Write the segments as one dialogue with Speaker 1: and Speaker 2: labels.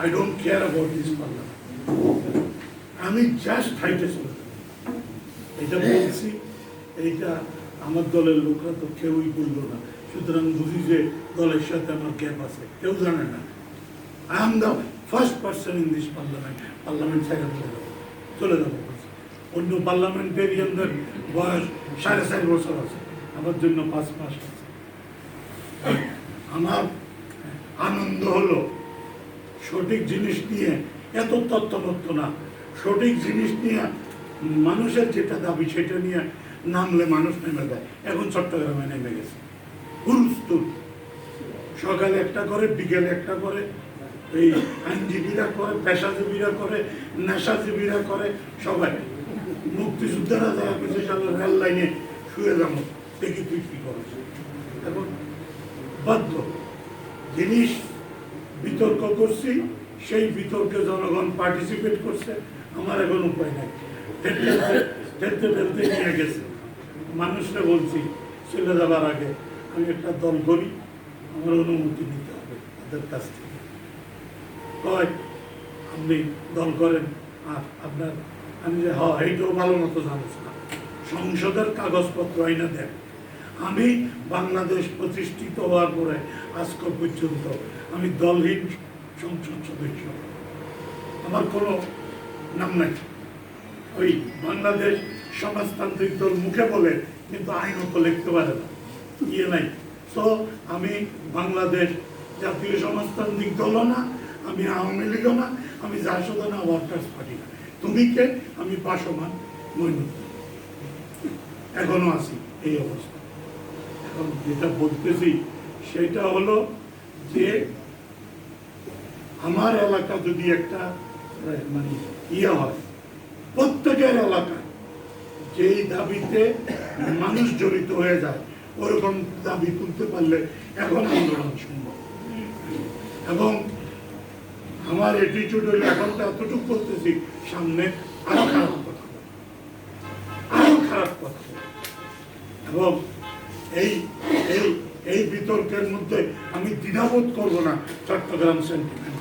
Speaker 1: I don't care about this parliament আমি just হাইটে চলে যাব। এটা বলছি এইটা আমার দলের লোকরা তো কেউই বলল না। সুতরাং বুঝি যে দলের সাথে আমার গ্যাপ আছে। কেউ জানে না। I am the first person in this parliament parliament ছেড়ে চলে যাব। চলে যাব অন্য পার্লামেন্টেরিয়ানদের বয়স সাড়ে চার বছর আছে। আমার জন্য পাঁচ মাস আছে। আমার আনন্দ হলো সঠিক জিনিস নিয়ে এত তথ্যমত্ত না। সঠিক জিনিস নিয়ে মানুষের যেটা দাবি সেটা নিয়ে নামলে মানুষ নেমে দেয় এখন চট্টগ্রামে নেমে গেছে। হুলস্থুল। সকালে একটা করে, বিকেলে একটা করে, এই আইনজীবীরা করে, পেশাজীবীরা করে, নেশাজীবীরা করে, সবাই। মুক্তিযোদ্ধারা যারা কিছু সালে রেল লাইনে শুয়ে যাব দেখি তুই কি করছ এখন বাধ্য। জিনিস বিতর্ক করছি, সেই বিতর্কে জনগণ পার্টিসিপেট করছে। আমার এখন উপায় নাই। ঠেলতে ঠেলতে নিয়ে গেছে। মানুষরা বলছি, চলে যাবার আগে আমি একটা দল করি, আমার অনুমতি নিতে হবে তাদের কাছ থেকে। কয়, আপনি দল করেন, আর আপনার, আমি যে হয় এইটাও ভালো মতো জানিস না সংসদের কাগজপত্র আইনা দেন। আমি বাংলাদেশ প্রতিষ্ঠিত হওয়ার পরে আজকে পর্যন্ত আমি দলহীন সংসদ সদস্য। আমার কোনো নাম নাই। ওই বাংলাদেশ সমাজতান্ত্রিক দল মুখে বলে, কিন্তু আইনত লিখতে পারে না। ইয়ে নাই। তো আমি বাংলাদেশ জাতীয় সমাজতান্ত্রিক দলও না, আমি আওয়ামী লীগও না, আমি জাসদ না ওয়ার্কার্স পার্টি না। তুমি কে? আমি পাশমান মইনুদ্দিন এখনও আছি এই অবস্থা এখন যেটা বলতেছি, সেটা হলো যে আমার এলাকা যদি একটা মানে ইয়ে হয়, প্রত্যেকের এলাকায় যেই দাবিতে মানুষ জড়িত হয়ে যায়, ওরকম দাবি তুলতে পারলে এখন আন্দোলন সম্ভব এবং আমার অ্যাটিচিউড হলো এখন তো এতটুকু করতেছি সামনে আরও খারাপ আমি করব না, চট্টগ্রাম সেন্টিমেন্ট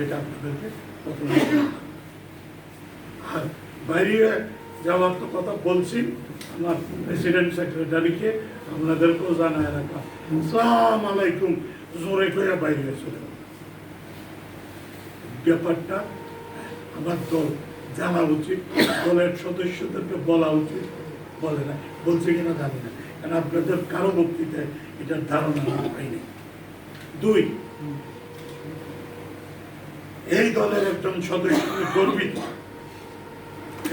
Speaker 1: এটা আপনাদেরকে আর বাইরে যাওয়ার তো কথা বলছি, আমার প্রেসিডেন্ট সেক্রেটারিকে আপনাদেরকেও জানায় রাখা। সালাম আলাইকুম, জোরে করে বাইরে চলে ব্যাপারটা আমার দল জানা উচিত, দলের সদস্যদেরকে বলা উচিত, বলে না, বলছে কিনা জানি না, কারণ আপনাদের কারও বক্তৃতায় এটার ধারণা পাইনি দুই। এই দলের একজন সদস্য গর্বিত।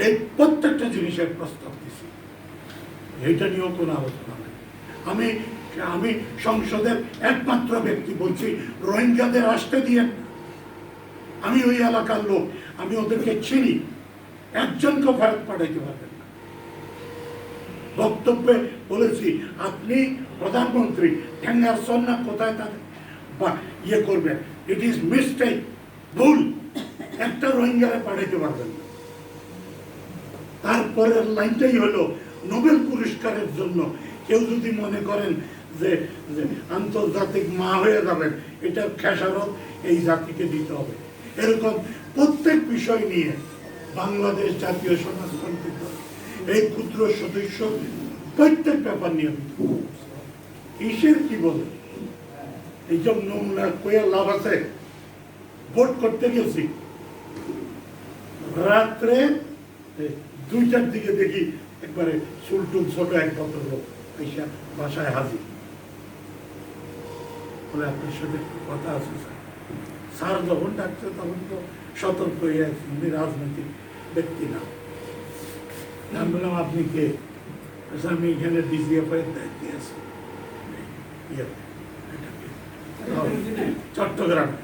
Speaker 1: এই প্রত্যেকটা জিনিসের প্রস্তাব দিছি এইটা নিয়েও কোনো আলোচনা নেই। আমি আমি সংসদের একমাত্র ব্যক্তি বলছি, রোহিঙ্গাদের আসতে দিয়েন আমি ওই এলাকার লোক, আমি ওদেরকে চিনি। একজনকে ফেরত পাঠাইতে পারবেন না। বক্তব্যে বলেছি, আপনি প্রধানমন্ত্রী, ঠেঙ্গার সন্না কোথায় তাদের? বা ইয়ে করবেন। ইট ইজ মিস্টেক ভুল। একটা রোহিঙ্গারে পাঠাইতে পারবেন না। তারপরের লাইনটাই হলো নোবেল পুরস্কারের জন্য। কেউ যদি মনে করেন যে আন্তর্জাতিক মা হয়ে যাবেন এটার খেসারত এই জাতিকে দিতে হবে। এরকম প্রত্যেক বিষয় নিয়ে বাংলাদেশ জাতীয় সমাজতান্ত্রিক এই ক্ষুদ্র সদস্য প্রত্যেক ব্যাপার নিয়ে। কিসের কি বলে? এই সব নমুনা কয়ে লাভ আছে। ভোট করতে গেছি। রাত্রে দুইটার দিকে দেখি একবারে সুলটুল ছোট এক ভদ্রলোক পয়সা বাসায় হাজির। বলে, আপনার সাথে কথা আছে, স্যার। স্যার যখন ডাকছে, তখন তো সতর্ক হয়ে আছে, উনি রাজনৈতিক ব্যক্তি না। আমি বললাম, আপনি কে? আমি এখানে ডিজিএফ দায়িত্বে আছি। ইয়ে? চট্টগ্রামে।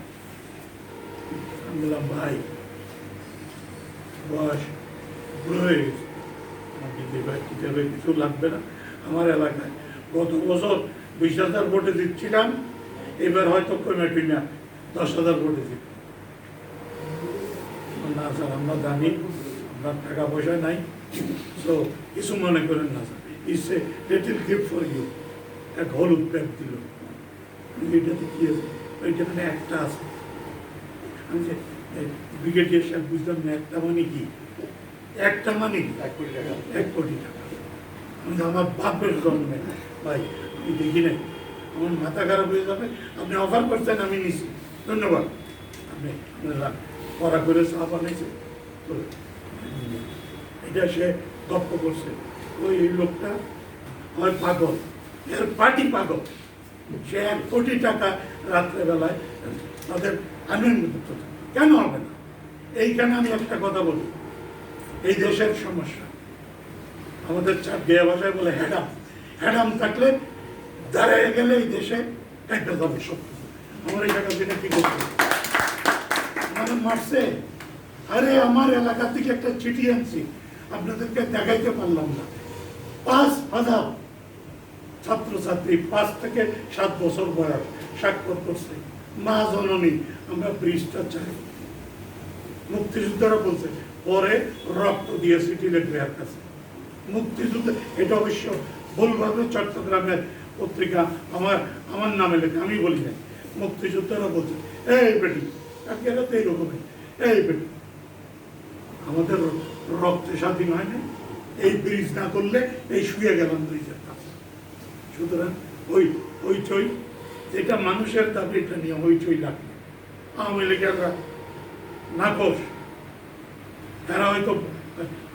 Speaker 1: আমি বললাম ভাই, বয়স দেবে দেবে কিছু লাগবে না। আমার এলাকায় গত বছর বিশ হাজার ভোটে দিচ্ছিলাম এবার হয়তো কমে কিনা দশ হাজার ভোটে দিচ্ছি না স্যার আমরা জানি, আপনার টাকা পয়সা নাই। তো কিছু মনে করেন না sir it's a little gift for you এক হলুদ প্যাক দিল। এটাতে কি আছে ওইটা মানে একটা আছে আমি যে ব্রিগেডিয়ার সাহেব বুঝলাম না একটা মানে কি? একটা মানে কি?
Speaker 2: এক কোটি টাকা।
Speaker 1: এক কোটি টাকা। আমি আমার বাপের জন্মে। ভাই আমি দেখি নাই? আমার মাথা খারাপ হয়ে যাবে। আপনি অফার করছেন আমি নিছি। ধন্যবাদ। আপনি পড়া করে চা বানাইছে। এটা সে গপ্প করছে। ওই লোকটা হয় পাগল। এর পার্টি পাগল। সে এক কোটি টাকা রাত্রেবেলায় তাদের আনন্দ কেন হবে না? এইখানে আমি একটা কথা বলি। এই দেশের সমস্যা। আমাদের চাপ দেয়া ভাষায় বলে হ্যাডাম হ্যাডাম থাকলে দাঁড়ায় গেলে এই দেশে একটা যাবে সব আমার এই জায়গা থেকে কি করছে আমাদের মারছে। আরে, আমার এলাকা থেকে একটা চিঠি আনছি। আপনাদেরকে দেখাইতে পারলাম না। পাঁচ হাজার ছাত্রছাত্রী পাঁচ থেকে সাত বছর বয়স স্বাক্ষর করছে। মা জননী, আমরা ব্রিজটা চাই। মুক্তিযোদ্ধারা বলছে, পরে রক্ত দিয়ে সিটি লেটার কাছে। মুক্তিযুদ্ধ, এটা অবশ্য ভুলভাবে চট্টগ্রামের পত্রিকা, আমার আমার নামে লেখা, আমি বলি নাই। মুক্তিযোদ্ধারা বলছে, এই বেটি একেরা তো এইরকমই এই বেটি, আমাদের রক্তে স্বাধীন হয় না এই ব্রিজ না করলে এই শুয়ে গেলাম ব্রিজের কাছে সুতরাং ওই ওই চই যেটা মানুষের দাবি, এটা নিয়ে ওই চই লাগবে আওয়ামী লীগেররা নাকশ তারা হয়তো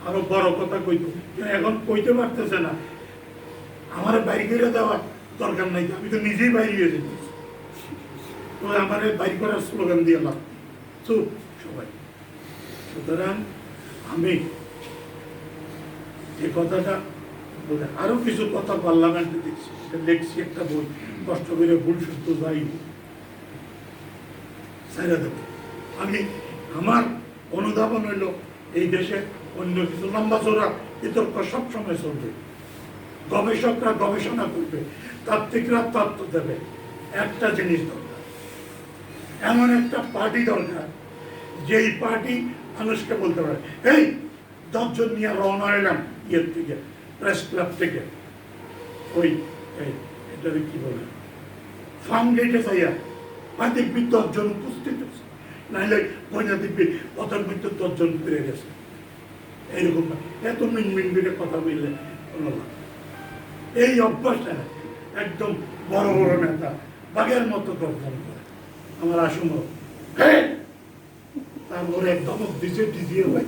Speaker 1: আরও বড় কথা কইতো এখন কইতে পারতেছে না। আমার বাইরে করে দেওয়ার দরকার নাই, আমি তো নিজেই বাইরে হয়ে যেতে তো আমার বাইর করার স্লোগান দিয়ে লাভ চুপ সবাই। সুতরাং আমি যে কথাটা আরও কিছু কথা পার্লামেন্টে দেখছি দেখছি একটা বই, কষ্ট করে ভুল শুদ্ধ যাই আমি, আমার অনুধাবন হইল, এই দেশে অন্য কিছু লম্বা চোরা বিতর্ক সবসময় চলবে। গবেষকরা গবেষণা করবে, তাত্ত্বিকরা তত্ত্ব দেবে। একটা জিনিস দরকার, এমন একটা পার্টি দরকার, যেই পার্টি মানুষকে বলতে পারে, এই, দশজন নিয়ে রওনা এলাম ইয়ের থেকে প্রেস ক্লাব থেকে। ওই এটাকে কি বলে? ফার্ম গেটে যাইয়া আর দেখবি দশজন উপস্থিত আছে নাহলে ময়না দেখবি পথের মধ্যে দশজন ফিরে গেছে। এইরকম। এত মিন মিন করে কথা বললে কোনো এই অভ্যাসটা একদম বড় বড় নেতা বাঘের মতো গর্জন করে। আমার আসম তারপরে একদম দিছে দিদিয়ে ভাই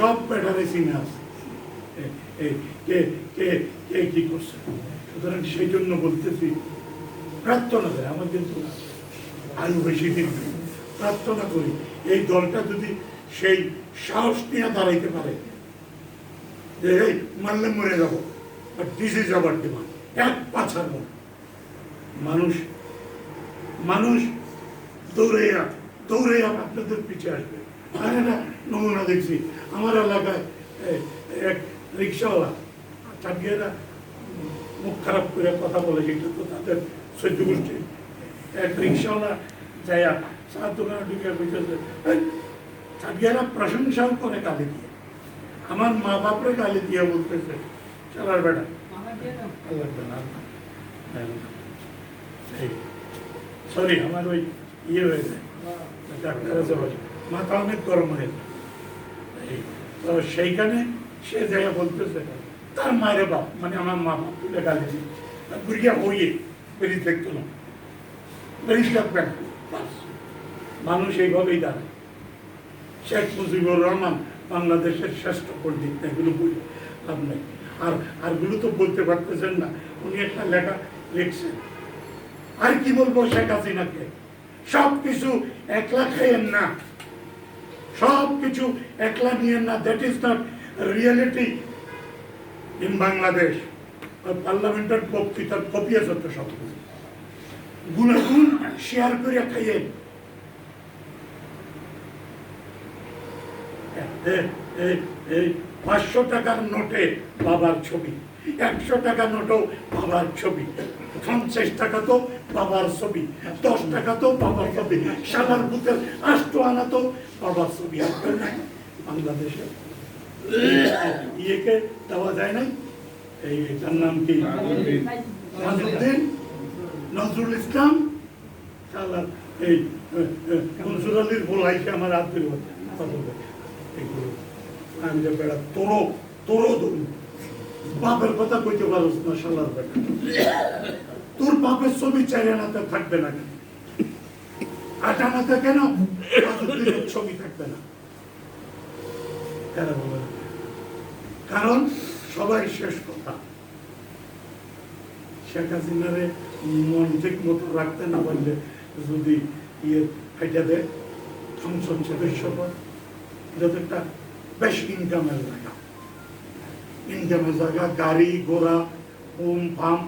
Speaker 1: সব ব্যাটারে চিনে আছে। কে কে কে কি করছে? সুতরাং সেই জন্য বলতেছি, প্রার্থনা করে, আমার কিন্তু আয়ু বেশি দিন প্রার্থনা করি, এই দলটা যদি সেই সাহস নিয়ে দাঁড়াইতে পারে, যে, এই, মারলে মরে যাব বাট দিস ইজ আবার ডিমান্ড এক পাছার মন। মানুষ মানুষ দৌড়ে দৌড়ে আপনাদের পিছিয়ে আসবে। আর নমুনা দেখছি। আমার এলাকায় এ- এক রিক্সাওয়ালা চাটিয়েরা মুখ খারাপ করে কথা বলে সেটা তো তাদের সহ্য গোষ্ঠী এক রিক্সাওয়ালা যাইয়া চার দোকানে ঢুকে বুঝতেছে চাটিয়ারা প্রশংসাও করে কালে দিয়ে আমার মা বাপরে গালি দিয়ে বলতেছে চালার বেটা লাগবে না সরি আমার ওই ইয়ে হয়ে যায় ডাক্তার আছে বলে, মাথা অনেক গরম হয়ে যায় সেইখানে সে জায়গা বলতেছে তার মায়ের বাপ মানে আমার মা তুলে গালি বুড়িয়া হইয়ে বেরিয়ে দেখতো না বেরিয়ে থাকবে মানুষ এইভাবেই দাঁড়ায়। শেখ মুজিবুর রহমান বাংলাদেশের শ্রেষ্ঠ পণ্ডিত না, এগুলো বই লাভ নেই। আর আরগুলো তো বলতে পারতেছেন না। উনি একটা লেখা লিখছেন। আর কি বলব শেখ হাসিনাকে? সব কিছু একলা খাইয়েন না। সব কিছু একলা নিয়েন না that is not reality in Bangladesh পার্লামেন্টের বক্তৃতার কপি আছে তো সব। গুণাগুণ শেয়ার করে এই পাঁচশো টাকার নোটে বাবার ছবি। একশো টাকা নোটও বাবার ছবি। পঞ্চাশ টাকা তো বাবার ছবি দশ টাকা তো বাবার ছবি সাদার বুথের আষ্ট আনা তো বাবার ছবি। আসবে না বাংলাদেশে? ইয়েকে দেওয়া যায় না এই এটার নাম কি? নজরুল ইসলাম? এই মনসুর আলীর বলাইকে আমার হাত দিল এগুলো আমি যে বেড়া তোরও ধরু বাপের কথা কইতে পারস না শালার বেটা। তোর ছবি চাই থাকবে না কেন? আট কেন? ছবি থাকবে না। কারণ সবাই শেষ কথা। শেখ হাসিনারে মন ঠিক মতো রাখতে না পারলে যদি ইয়ে দেয় একটা বেশ ইনকামের জায়গা। ইনকামের জায়গা, গাড়ি, ঘোড়া ফার্ম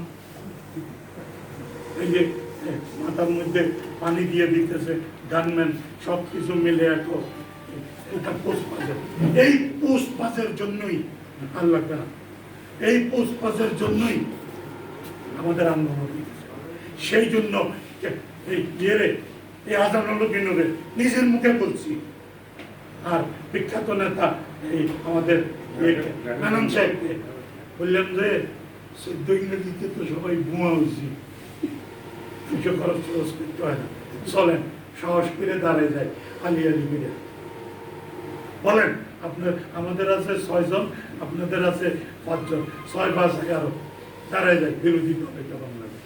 Speaker 1: এই যে মাথার মধ্যে পানি দিয়ে দিতেছে গানম্যান সব কিছু মিলে এত এটা পোস্ট এই পোস্ট জন্যই আর লাগবে এই পোস্ট জন্যই আমাদের আন্দোলন সেই জন্য এই ইয়েরে, এই নিজের মুখে বলছি। আর বিখ্যাত নেতা এই আমাদের বললাম যে চোদ্দ ইংরেজিতে তো সবাই বুয়া হয়েছি। কিছু খরচ টরচ করতে হয় না। চলেন, সাহস করে দাঁড়ায় যায় আলি আলি করে বলেন, আপনার, আমাদের আছে ছয়জন, আপনাদের আছে পাঁচজন, ছয় পাঁচ এগারো। দাঁড়ায় যায় বিরোধী দল এটা বাংলাদেশ।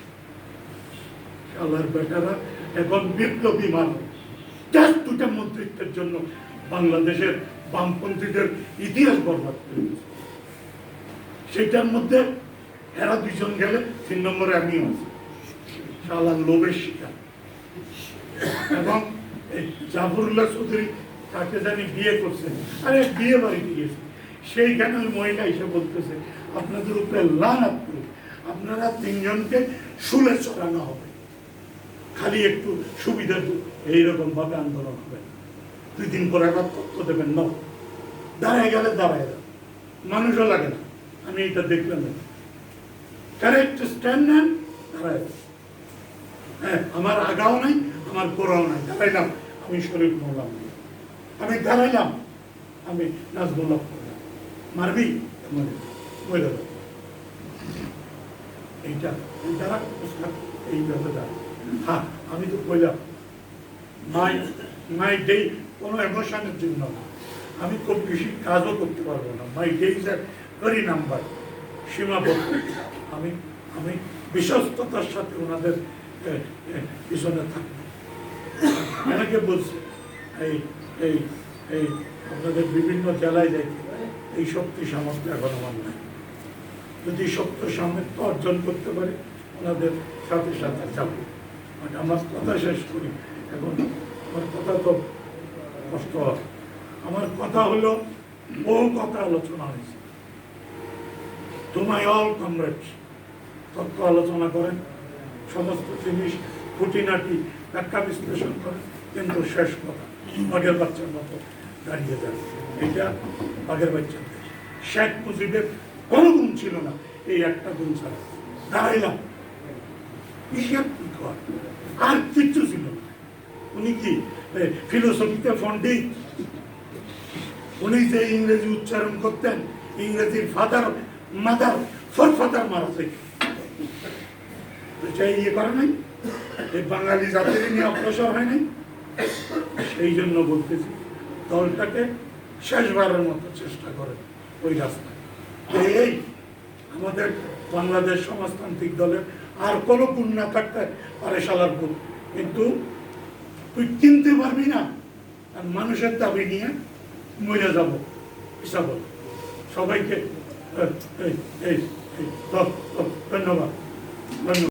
Speaker 1: আল্লাহর বেটারা এখন বিপ্লবী মানুষ। জাস্ট দুটা মন্ত্রিত্বের জন্য বাংলাদেশের বামপন্থীদের ইতিহাস বরবাদ করে। সেইটার মধ্যে এরা দুজন গেলে তিন নম্বরে আমিও আছি। শালার লোভের শিকার। এবং জাফরুল্লাহ চৌধুরী তাকে জানি বিয়ে করছে। আরে বিয়ে বাড়িতে গিয়েছে সেইখানে ওই মহিলা এসে বলতেছে, আপনাদের উপরে লানাত আপনারা তিনজনকে শুলে চড়ানো হবে। খালি একটু সুবিধা এইরকম ভাবে আন্দোলন হবে। দুই দিন পরে আবার তথ্য দেবেন। না দাঁড়ায় গেলে দাঁড়ায় যাবে মানুষও লাগে না। আমি এটা দেখলাম। কারেক্ট স্ট্যান্ড নেন, দাঁড়ায়। হ্যাঁ আমার আগাও নাই, আমার গোড়াও নাই। দাঁড়াইলাম, আমি শরীর মরলাম আমি দাঁড়াইলাম, আমি নাজমুল্লাহ করলাম মারবি? আমি তো কইলাম মাই মাই ডে জন্য আমি খুব বেশি কাজও করতে পারব না। My day is very number, সীমাবদ্ধ। আমি আমি বিশ্বস্ততার সাথে ওনাদের পিছনে থাকব অনেকে বলছে এই এই এই আপনাদের বিভিন্ন জেলায় যাইতে এই শক্তি সামর্থ্য এখন আমার নাই। যদি শক্ত সামর্থ্য অর্জন করতে পারে, ওনাদের সাথে সাথে যাব। বাট আমার কথা শেষ করি। এখন আমার কথা তো কষ্ট হয়। আমার কথা হলো, বহু কথা আলোচনা হয়েছে। তোমায় অল কমরেডস তত্ত্ব আলোচনা করেন। সমস্ত জিনিস খুঁটিনাটি ব্যাখ্যা বিশ্লেষণ করে। কিন্তু শেষ কথা বাঘের বাচ্চার মতো দাঁড়িয়ে যান এটা বাঘের বাচ্চার দেশ। শেখ মুজিবের কোনো গুণ ছিল না, এই একটা গুণ ছাড়া। দাঁড়াইলাম। আর কিচ্ছু ছিল উনি কি ফিলোসফিতে ফন্ডিত উনি যে ইংরেজি উচ্চারণ করতেন, ইংরেজির ফাদার মাদার ফোর ফাদার মারা থেকে এটা ইয়ে করে নাই। এই বাঙালি জাতির নিয়ে অগ্রসর হয় নাই। সেই জন্য বলতেছি, দলটাকে শেষবারের মতো চেষ্টা করে ওই রাস্তায়। এই আমাদের বাংলাদেশ সমাজতান্ত্রিক দলের আর কোনো গুণ না থাকতে পারে সালার গুণ। কিন্তু তুই কিনতে পারবি না, আর মানুষের দাবি নিয়ে মরে যাব হিসাব সবাইকে, এই ধন্যবাদ। ধন্যবাদ।